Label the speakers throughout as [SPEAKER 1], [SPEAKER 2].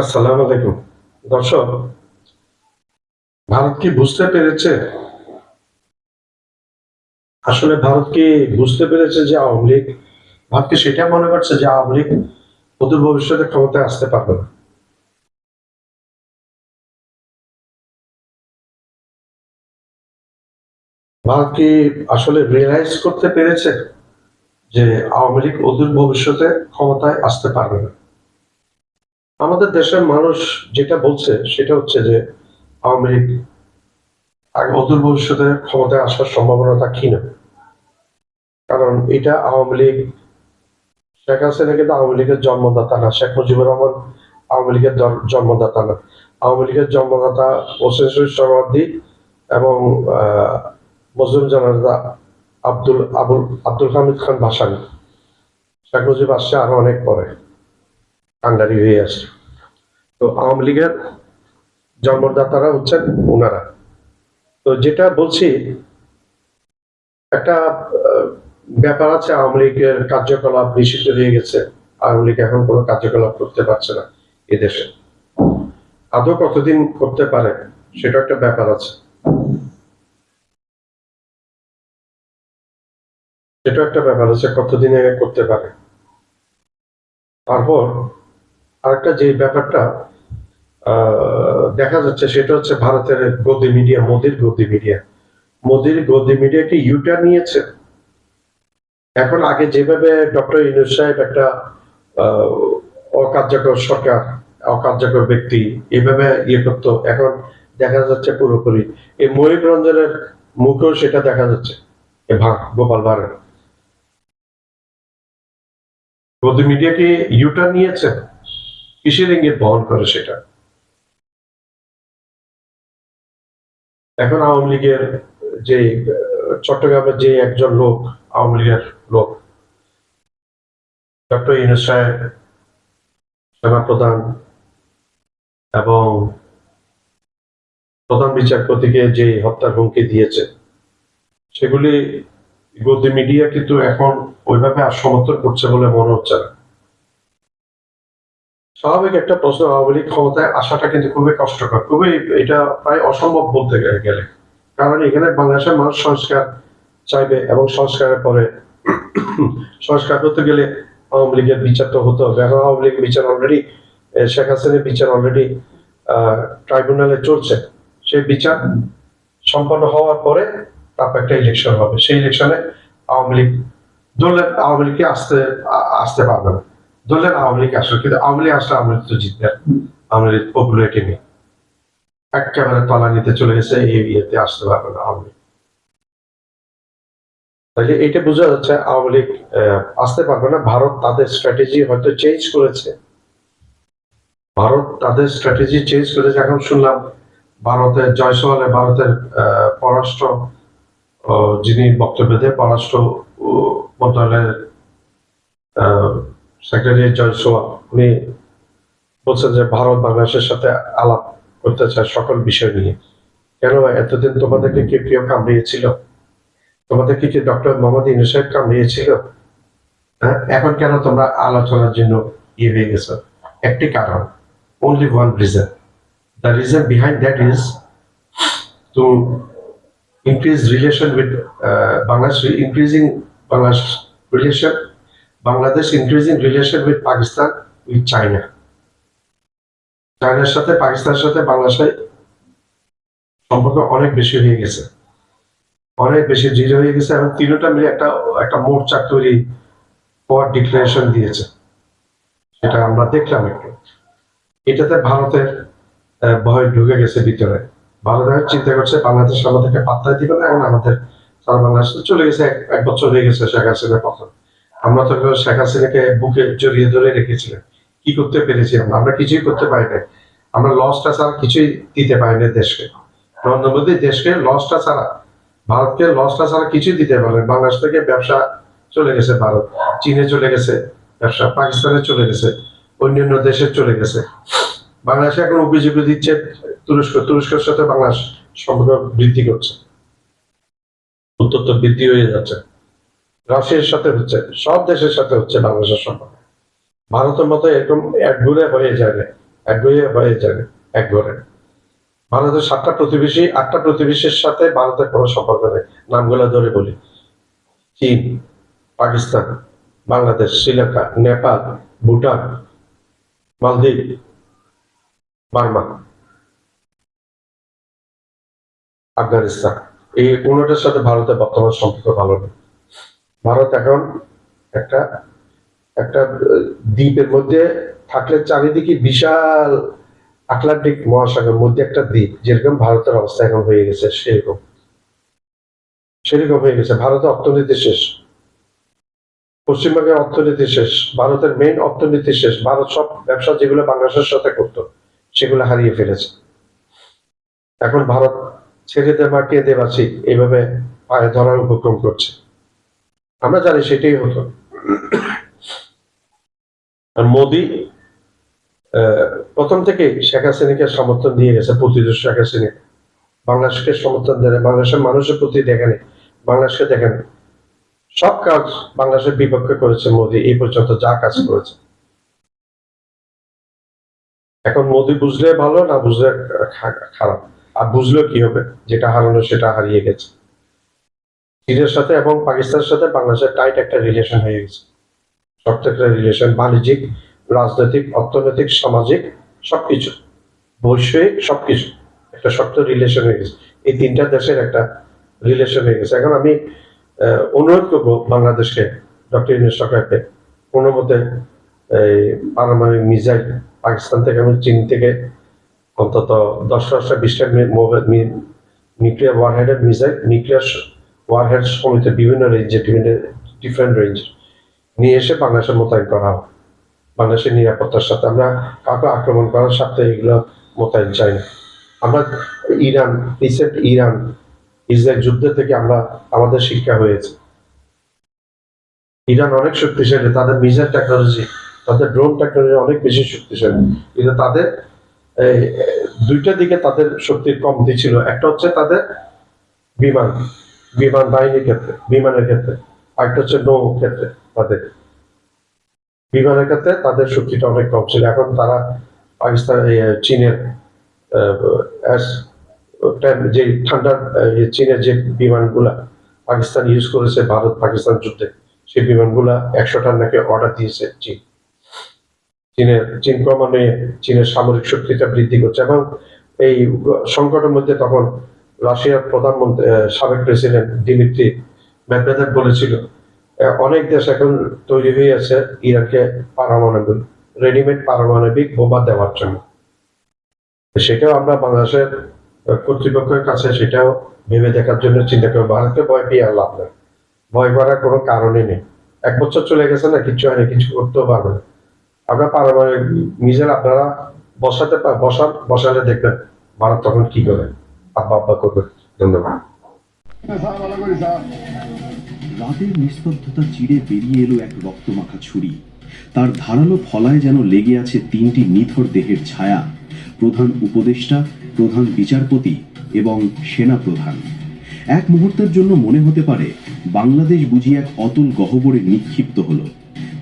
[SPEAKER 1] আসসালামু আলাইকুম। দর্শক, ভারত কি বুঝতে পেরেছে? আসলে ভারত কি বুঝতে পেরেছে যে আওয়ামী লীগ, ভারত কি সেটা মনে করছে যে আওয়ামী লীগ অদূর ভবিষ্যতে ক্ষমতায় আসতে পারবে না? ভারত কি আসলে রিয়েলাইজ করতে পেরেছে যে আওয়ামী লীগ অদূর ভবিষ্যতে ক্ষমতায় আসতে পারবে না? আমাদের দেশের মানুষ যেটা বলছে সেটা হচ্ছে যে আওয়ামী লীগ অদূর ভবিষ্যতে ক্ষমতায় আসার সম্ভাবনাটা ক্ষীণ কারণ এটা আওয়ামী লীগ শেখ হাসিনা কিন্তু আওয়ামী লীগের জন্মদাতা না শেখ মুজিবুর রহমান আওয়ামী লীগের জন্মদাতা না। আওয়ামী লীগের জন্মদাতা শহীদ সমাধি এবং আহ, মুসলিম জনতা আব্দুল আবুল আব্দুল হামিদ খান ভাসানি। শেখ মুজিব আসছে আরও অনেক পরে। কান্ডারি হয়ে আসছে। তো আওয়ামী লীগের জন্মদাতারা হচ্ছেন ওনারা তো যেটা বলছি, একটা ব্যাপার আছে, আওয়ামী লীগের কার্যকলাপ নিষিদ্ধ হয়ে গেছে। আওয়ামী লীগ এখন কোনো কার্যকলাপ করতে পারছে না এদেশে। আদৌ কতদিন করতে পারে, সেটা একটা ব্যাপার আছে। সেটা একটা ব্যাপার আছে, কতদিন করতে পারে। তারপর আরেকটা যে ব্যাপারটা দেখা যাচ্ছে সেটা হচ্ছে ভারতের গদি মিডিয়া মোদির গদি মিডিয়া মোদির গদি মিডিয়া কি ইউটার নিয়েছে। এখন আগে যেভাবে ডক্টর ইনুস সাহেব একটা অকার্যকর সরকার, অকার্যকর ব্যক্তি, এভাবে ইয়ে করতো, এখন দেখা যাচ্ছে পুরোপুরি। এই ময়ূর রঞ্জনের মুখেও সেটা দেখা যাচ্ছে গোপাল ভাঁড়ের। গদি মিডিয়া কি ইউটার নিয়েছে। কিসের ইঙ্গিত বহন করে সেটা? এখন আওয়ামী লীগের যে, চট্টগ্রামের যে একজন লোক, আওয়ামী লীগের লোক, ডক্টর ইউনুস সাহেব সেনাপ্রধান এবং প্রধান বিচারপতিকে যে হত্যার হুমকি দিয়েছে, সেগুলি গদি মিডিয়া কিন্তু এখন ওইভাবে আর সমর্থন করছে বলে মনে হচ্ছে না। স্বাভাবিক একটা প্রশ্ন, আওয়ামী ক্ষমতায় আসাটা কিন্তু খুবই কষ্টকর, খুবই এটা প্রায় অসম্ভব বলতে গেলে। কারণ এখানে বাংলাদেশের মানুষ সংস্কার চাইবে এবং সংস্কারের পরে সংস্কার করতে গেলে আওয়ামী লীগের বিচার তো হতে হবে। আওয়ামী লীগের বিচার অলরেডি শেখ হাসিনের বিচার অলরেডি ট্রাইব্যুনালে চলছে। সেই বিচার সম্পন্ন হওয়ার পরে তারপর একটা ইলেকশন হবে। সেই ইলেকশনে আওয়ামী লীগ দলের আওয়ামী লীগকে আসতে আসতে পারবে না। দলের আওয়ামী লীগ আসবে কিন্তু আওয়ামী লীগ আসলে আওয়ামী লীগ তো জিতবে। আওয়ামী লীগ পপুলারিটি নেই একেবারে তলা নিতে চলে গেছে, এই ইয়েতে আসতে পারবে না আওয়ামী লীগ। তাহলে এটা বোঝা যাচ্ছে আওয়ামী লীগ আসতে পারবে না। ভারত তাদের স্ট্র্যাটেজি হয়তো চেঞ্জ করেছে। ভারত তাদের স্ট্র্যাটেজি চেঞ্জ করেছে, এখন শুনলাম ভারতের জয়সওয়ালে ভারতের পররাষ্ট্র যিনি বক্তব্য দেন, পররাষ্ট্র মন্ত্রণালয়ের সেক্রেটারি জয়সওয়াল উনি বলছেন যে ভারত বাংলাদেশের সাথে আলাপ করতে চায় সকল বিষয় নিয়ে। কেন এতদিন তোমাদেরকে কে কেউ কামড়িয়েছিল? তোমাদেরকে কি ডক্টর মোহাম্মদ সাহেব কামড়িয়েছিল? হ্যাঁ এখন কেন তোমরা আলোচনার জন্য ইয়ে হয়ে গেছো? একটি কারণ only one reason. The reason behind that is to increase relation with uh, Bangladesh increasing relation Bangladesh increasing relation with Pakistan, with China. চায়নার সাথে পাকিস্তানের সাথে বাংলাদেশের সম্পর্ক অনেক বেশি হয়ে গেছে। অনেক বেশি দৃঢ় হয়ে গেছে এবং তিনটা মিলে একটা একটা মোর্চা তৈরি হওয়ার ডিক্লারেশন দিয়েছে। সেটা আমরা দেখলাম একটু। এটাতে ভারতের ভয় ঢুকে গেছে ভিতরে। ভারত এখন চিন্তা করছে, বাংলাদেশ আমাদেরকে পাত্তাই দিবে না এবং আমাদের সারা বাংলাদেশ চলে গেছে এক- বছর হয়ে গেছে শেখ হাসিনার পতন। আমরা তো শেখ হাসিনাকে বুকে জড়িয়ে ধরে রেখেছিলাম। কি করতে পেরেছি আমরা? আমরা কিছুই করতে পারি নাই। আমরা লসটা ছাড়া কিছুই দিতে পারি না দেশকে। নরেন্দ্র মোদী দেশকে লসটা ছাড়া, ভারতকে লসটা ছাড়া কিছুই দিতে পারে। বাংলাদেশ থেকে ব্যবসা চলে গেছে ভারত। চীনে চলে গেছে ব্যবসা, পাকিস্তানে চলে গেছে, অন্যান্য দেশে চলে গেছে। বাংলাদেশে এখন অভিযোগ দিচ্ছে তুরস্ক। তুরস্কের সাথে বাংলাদেশ সম্পর্ক বৃদ্ধি করছে। উত্তর বৃদ্ধি হয়ে যাচ্ছে। রাশিয়ার সাথে হচ্ছে, সব দেশের সাথে হচ্ছে বাংলাদেশের সম্পর্ক। ভারতের মতো এরকম একঘুরে হয়ে যাবে, এক বইয়ে হয়ে যাবে, এক ঘরে। ভারতের সাতটা প্রতিবেশী, আটটা প্রতিবেশীর সাথে ভারতের কোনো সম্পর্ক নেই। নামগুলো ধরে বলি। চীন, পাকিস্তান, বাংলাদেশ, শ্রীলঙ্কা, নেপাল, ভুটান, মালদ্বীপ, বার্মা, আফগানিস্তান। এই কোনোটার সাথে ভারতের বর্তমান সম্পর্ক ভালো নেই। ভারত এখন একটা একটা দ্বীপের মধ্যে থাকলে চারিদিকে বিশাল আটলান্টিক মহাসাগরের মধ্যে একটা দ্বীপ, যেরকম ভারতের অবস্থা এখন হয়ে গেছে সেরকম। সেরকম হয়ে গেছে। ভারতের অর্থনীতি শেষ। পশ্চিমবঙ্গের অর্থনীতি শেষ। ভারতের মেইন অর্থনীতি শেষ। ভারত সব ব্যবসা যেগুলো বাংলাদেশের সাথে করতো, সেগুলো হারিয়ে ফেলেছে। এখন ভারত ছেড়ে দে বা কেঁদে বাঁচি এইভাবে পায়ে ধরার উপক্রম করছে। আমরা জানি সেটাই হতো। আর মোদি প্রথম থেকে শেখ হাসিনাকে সমর্থন দিয়ে গেছে প্রতিদোষ শেখ হাসিনা। বাংলাদেশকে সমর্থন দেয় বাংলাদেশের মানুষের প্রতি দেখেনি বাংলাদেশকে দেখেনি সব কাজ বাংলাদেশের বিপক্ষে করেছে মোদি, এই পর্যন্ত যা কাজ করেছে। এখন মোদি বুঝলে ভালো, না বুঝলে খারাপ। আর বুঝলেও কি হবে, যেটা হারানো সেটা হারিয়ে গেছে। চীনের সাথে এবং পাকিস্তানের সাথে বাংলাদেশের টাইট একটা রিলেশন হয়ে গেছে। শক্ত একটা রিলেশন বাণিজ্যিক, রাজনৈতিক, অর্থনৈতিক, সামাজিক, সবকিছু। বৈষয়িক সবকিছু। একটা শক্ত রিলেশন হয়ে গেছে। এই তিনটা দেশের একটা রিলেশন হয়ে গেছে। এখন আমি অনুরোধ করব বাংলাদেশকে, ডক্টর ইউনুস সরকারকে, কোনো মতে, এই পারমাণবিক মিসাইল পাকিস্তান থেকে এবং চীন থেকে অন্তত দশ দশটা বিশটা নিউক্লিয়ার ওয়ারহেডের মিসাইল, নিউক্লিয়ার ওয়ারহেড সমিত বিভিন্ন রেঞ্জে বিভিন্ন ডিফারেন্ট রেঞ্জ নিয়ে এসে বাংলাদেশে মোতায়েন করা হবে বাংলাদেশের নিরাপত্তার সাথে আমরা কাউকে আক্রমণ করার সাথে এগুলো মোতায়েন চাই না। আমরা ইরান রিসেন্ট ইরান, ইসরায়েল যুদ্ধ থেকে আমরা, আমাদের শিক্ষা হয়েছে। ইরান অনেক শক্তিশালী, তাদের মিসাইল টেকনোলজি তাদের ড্রোন টেকনোলজি অনেক বেশি শক্তিশালী। কিন্তু তাদের দুইটা দিকে তাদের শক্তির কমতি ছিল। একটা হচ্ছে তাদের বিমান। বিমান বাহিনীর ক্ষেত্রে, বিমানের ক্ষেত্রে, আরেকটা হচ্ছে নৌ ক্ষেত্রে তাদের। বিমানের ক্ষেত্রে তাদের শক্তিটা অনেক কম ছিল। এখন তারা পাকিস্তান চীনের যে এই চীনের যে বিমানগুলা পাকিস্তান ইউজ করেছে, ভারত পাকিস্তান যুদ্ধে, সেই বিমানগুলা একশোটার নাকি অর্ডার দিয়েছে চীন। চীনের, চীন ক্রমান্বয়ে চীনের সামরিক শক্তিটা বৃদ্ধি করছে এবং এই সংকটের মধ্যে তখন রাশিয়ার প্রধানমন্ত্রী সাবেক প্রেসিডেন্ট দিমিত্রি মেদভেদেভ বলেছিল অনেক দেশ এখন তৈরি হয়ে আছে ইরাকে পারমাণবিক, রেডিমেড পারমাণবিক বোমা দেওয়ার জন্য। সেটাও আমরা বাংলাদেশের কর্তৃপক্ষের কাছে সেটাও ভেবে দেখার জন্য চিন্তা করব। ভারতকে ভয় পেয়ে আর লাভ নেই। ভয় করার কোনো কারণই নেই। এক বছর চলে গেছে না কিছু হয়নি, কিছু করতেও পারবে না। আমরা পারমাণবিক মিসাইল আপনারা বসাতে বসান বসালে দেখবেন ভারত তখন কি করে। আব্বা করবে। ধন্যবাদ।
[SPEAKER 2] রাতের নিস্তব্ধতা চিড়ে বেরিয়ে এলো এক রক্তমাখা ছুরি। তার ধারালো ফলায় যেন লেগে আছে তিনটি নিথর দেহের ছায়া। প্রধান উপদেষ্টা, প্রধান বিচারপতি এবং সেনা প্রধান। এক মুহূর্তের জন্য মনে হতে পারে, বাংলাদেশ বুঝি এক অতুল গহ্বরে নিক্ষিপ্ত হলো।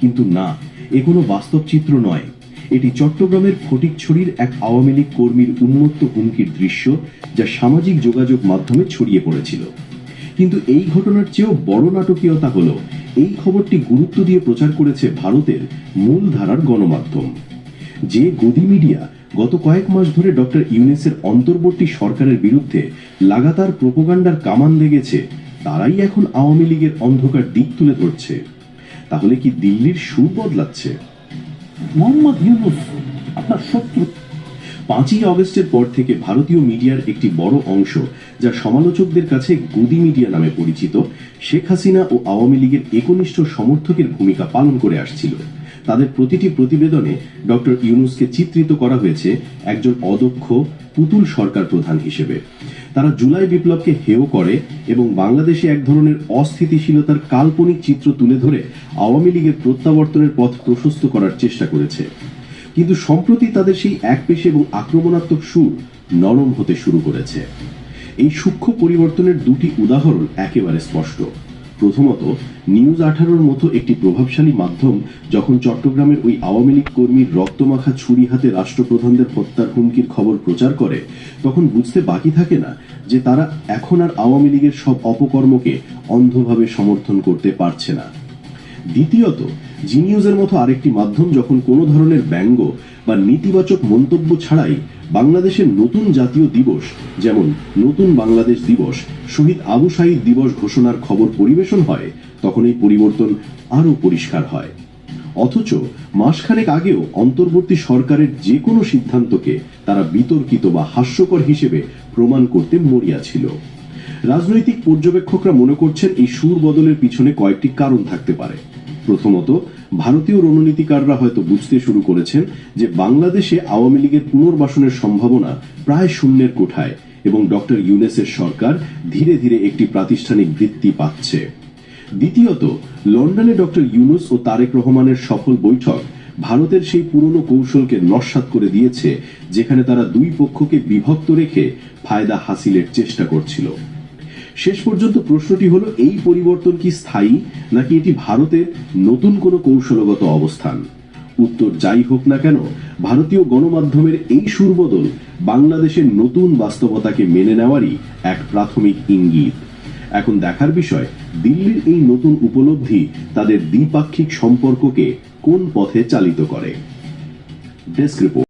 [SPEAKER 2] কিন্তু না, এ কোনো বাস্তব চিত্র নয়। এটি চট্টগ্রামের ফটিকছড়ির এক আওয়ামী লীগ কর্মীর উন্মত্ত হুমকির দৃশ্য যা সামাজিক যোগাযোগ মাধ্যমে ছড়িয়ে পড়েছিল। কিন্তু এই ঘটনার চেয়েও বড় নাটকীয়তা হলো, এই খবরটি গুরুত্ব দিয়ে প্রচার করেছে ভারতের মূল ধারার গণমাধ্যম। যে গদি মিডিয়া গত কয়েক মাস ধরে ডক্টর ইউনেসের অন্তর্বর্তী সরকারের বিরুদ্ধে লাগাতার প্রোপাগান্ডার কামান লেগেছে, তারাই এখন আওয়ামী লীগের অন্ধকার দিক তুলে ধরছে। তাহলে কি দিল্লির সুর বদলাচ্ছে?
[SPEAKER 3] মোহাম্মদ ইউনুস, আপনার শত্রু।
[SPEAKER 2] পাঁচই আগস্টের পর থেকে ভারতীয় মিডিয়ার একটি বড় অংশ, যা সমালোচকদের কাছে গদি মিডিয়া নামে পরিচিত, শেখ হাসিনা ও আওয়ামী লীগের একনিষ্ঠ সমর্থকের ভূমিকা পালন করে আসছিল। তাদের প্রতিটি প্রতিবেদনে ডক্টর ইউনুসকে চিত্রিত করা হয়েছে একজন অদক্ষ, পুতুল সরকার প্রধান হিসেবে। তারা জুলাই বিপ্লবকে হেয় করে এবং বাংলাদেশে এক ধরনের অস্থিতিশীলতার কাল্পনিক চিত্র তুলে ধরে আওয়ামী লীগের প্রত্যাবর্তনের পথ প্রশস্ত করার চেষ্টা করেছে। কিন্তু সম্প্রতি তাদের সেই একপেশে এবং আক্রমণাত্মক সুর নরম হতে শুরু করেছে। এই সূক্ষ্ম পরিবর্তনের দুটি উদাহরণ একেবারে স্পষ্ট। প্রথমত, নিউজ আঠারোর মতো একটি প্রভাবশালী মাধ্যম যখন চট্টগ্রামের ওই আওয়ামী লীগ কর্মীর রক্তমাখা ছুরি হাতে রাষ্ট্রপ্রধানদের হত্যার হুমকির খবর প্রচার করে, তখন বুঝতে বাকি থাকে না যে তারা এখন আর আওয়ামী লীগের সব অপকর্মকে অন্ধভাবে সমর্থন করতে পারছে না। দ্বিতীয়ত জি নিউজের মতো আরেকটি মাধ্যম যখন কোনো ধরনের ব্যঙ্গ বা নেতিবাচক মন্তব্য ছাড়াই বাংলাদেশের নতুন জাতীয় দিবস, যেমন নতুন বাংলাদেশ দিবস, শহীদ আবু সাইদ দিবস ঘোষণার খবর পরিবেশন হয়, তখন এই পরিবর্তন আরও পরিষ্কার হয়। অথচ মাসখানেক আগেও অন্তর্বর্তী সরকারের যে কোনো সিদ্ধান্তকে তারা বিতর্কিত বা হাস্যকর হিসেবে প্রমাণ করতে মরিয়া ছিল। রাজনৈতিক পর্যবেক্ষকরা মনে করছেন এই সুর বদলের পিছনে কয়েকটি কারণ থাকতে পারে। প্রথমত ভারতীয় রণনীতিকাররা হয়তো বুঝতে শুরু করেছেন যে বাংলাদেশে আওয়ামী লীগের পুনর্বাসনের সম্ভাবনা প্রায় শূন্যের কোঠায় এবং ডক্টর ইউনেসের সরকার ধীরে ধীরে একটি প্রাতিষ্ঠানিক ভিত্তি পাচ্ছে। দ্বিতীয়ত, লন্ডনে ডক্টর ইউনুস ও তারেক রহমানের সফল বৈঠক ভারতের সেই পুরনো কৌশলকে নস্বাত করে দিয়েছে, যেখানে তারা দুই পক্ষকে বিভক্ত রেখে ফায়দা হাসিলের চেষ্টা করছিল। শেষ পর্যন্ত প্রশ্নটি হলো, এই পরিবর্তন কি স্থায়ী, নাকি এটি ভারতের নতুন কোনো কৌশলগত অবস্থান? উত্তর যাই হোক না কেন, ভারতীয় গণমাধ্যমের এই সুরবদল বাংলাদেশের নতুন বাস্তবতাকে মেনে নেওয়ারই এক প্রাথমিক ইঙ্গিত। এখন দেখার বিষয়, দিল্লির এই নতুন উপলব্ধি তাদের দ্বিপাক্ষিক সম্পর্ককে কোন পথে চালিত করে? Desk report.